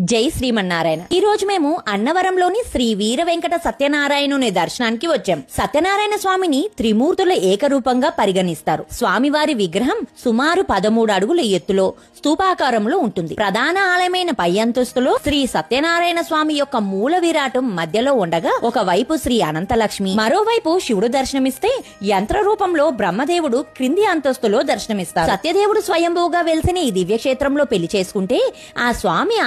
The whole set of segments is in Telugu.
జై శ్రీమన్నారాయణ. ఈ రోజు మేము అన్నవరంలోని శ్రీ వీర వెంకట సత్యనారాయణుని దర్శనానికి వచ్చాం. సత్యనారాయణ స్వామిని త్రిమూర్తుల ఏకరూపంగా పరిగణిస్తారు. స్వామివారి విగ్రహం సుమారు పదమూడు అడుగుల ఎత్తులో స్తూపాకారంలో ఉంటుంది. ప్రధాన ఆలయమైన పై అంతస్తులో శ్రీ సత్యనారాయణ స్వామి యొక్క మూల విరాటం మధ్యలో ఉండగా ఒక వైపు శ్రీ అనంతలక్ష్మి మరోవైపు శివుడు దర్శనమిస్తే యంత్ర రూపంలో బ్రహ్మదేవుడు క్రింది అంతస్తులో దర్శనమిస్తారు. సత్యదేవుడు స్వయంభూగా వెలిసిన ఈ దివ్యక్షేత్రంలో పెళ్ళి చేసుకుంటే ఆ స్వామి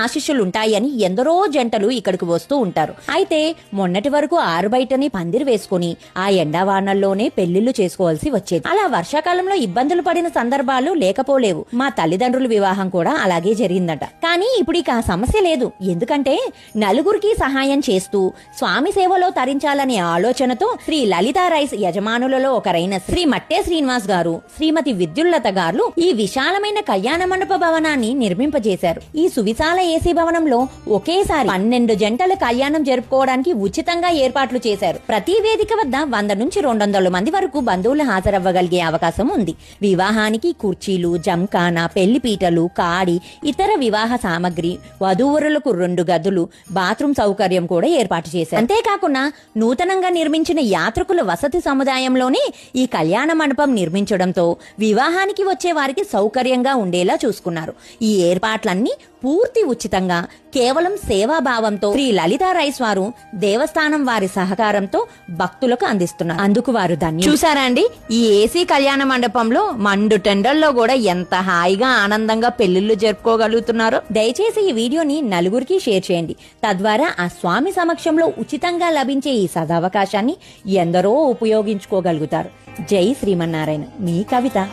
ఉంటాయని ఎందరో జంటలు ఇక్కడికి వస్తూ ఉంటారు. అయితే మొన్నటి వరకు ఆరు బయటని పందిరి వేసుకుని ఆ ఎండావానల్లోనే పెళ్ళిళ్ళు చేసుకోవాల్సి వచ్చేది. అలా వర్షాకాలంలో ఇబ్బందులు పడిన సందర్భాలు లేకపోలేవు. మా తల్లిదండ్రుల వివాహం కూడా అలాగే జరిగిందట. కానీ ఇప్పుడు ఇక ఆ సమస్య లేదు. ఎందుకంటే నలుగురికి సహాయం చేస్తూ స్వామి సేవలో తరించాలనే ఆలోచనతో శ్రీ లలితా రైస్ యజమానులలో ఒకరైన శ్రీ మట్టే శ్రీనివాస్ గారు శ్రీమతి విద్యుల్లత గారు ఈ విశాలమైన కళ్యాణ మండప భవనాన్ని నిర్మింపజేశారు. ఈ సువిశాల ఏసీ భవనం భవనంలో ఒకేసారి పన్నెండు జంటల కళ్యాణం జరుపుకోవడానికి ఉచితంగా ఏర్పాట్లు చేశారు. ప్రతి వేదిక వద్ద వంద నుంచి రెండు వందల మంది వరకు బంధువులు హాజరవ్వగలిగే అవకాశం ఉంది. వివాహానికి కుర్చీలు జంకాన పెళ్ళి పీటలు కాడి ఇతర వివాహ సామగ్రి వధూవరులకు రెండు గదులు బాత్రూమ్ సౌకర్యం కూడా ఏర్పాటు చేశారు. అంతేకాకుండా నూతనంగా నిర్మించిన యాత్రికుల వసతి సముదాయంలోనే ఈ కళ్యాణ మండపం నిర్మించడంతో వివాహానికి వచ్చే వారికి సౌకర్యంగా ఉండేలా చూసుకున్నారు. ఈ ఏర్పాట్లన్నీ పూర్తి ఉచితంగా కేవలం సేవాభావంతో శ్రీ లలితా రైస్ వారు దేవస్థానం వారి సహకారంతో భక్తులకు అందిస్తున్నారు. అందుకు వారు ధన్యులు. చూసారా అండి? ఈ ఏసీ కళ్యాణ మండపంలో మండు టెండల్లో కూడా ఎంత హాయిగా ఆనందంగా పెళ్ళిళ్ళు జరుపుకోగలుగుతున్నారో? దయచేసి ఈ వీడియోని నలుగురికి షేర్ చేయండి. తద్వారా ఆ స్వామి సమక్షంలో ఉచితంగా లభించే ఈ సదావకాశాన్ని ఎందరో ఉపయోగించుకోగలుగుతారు. జై శ్రీమన్నారాయణ. మీ కవిత.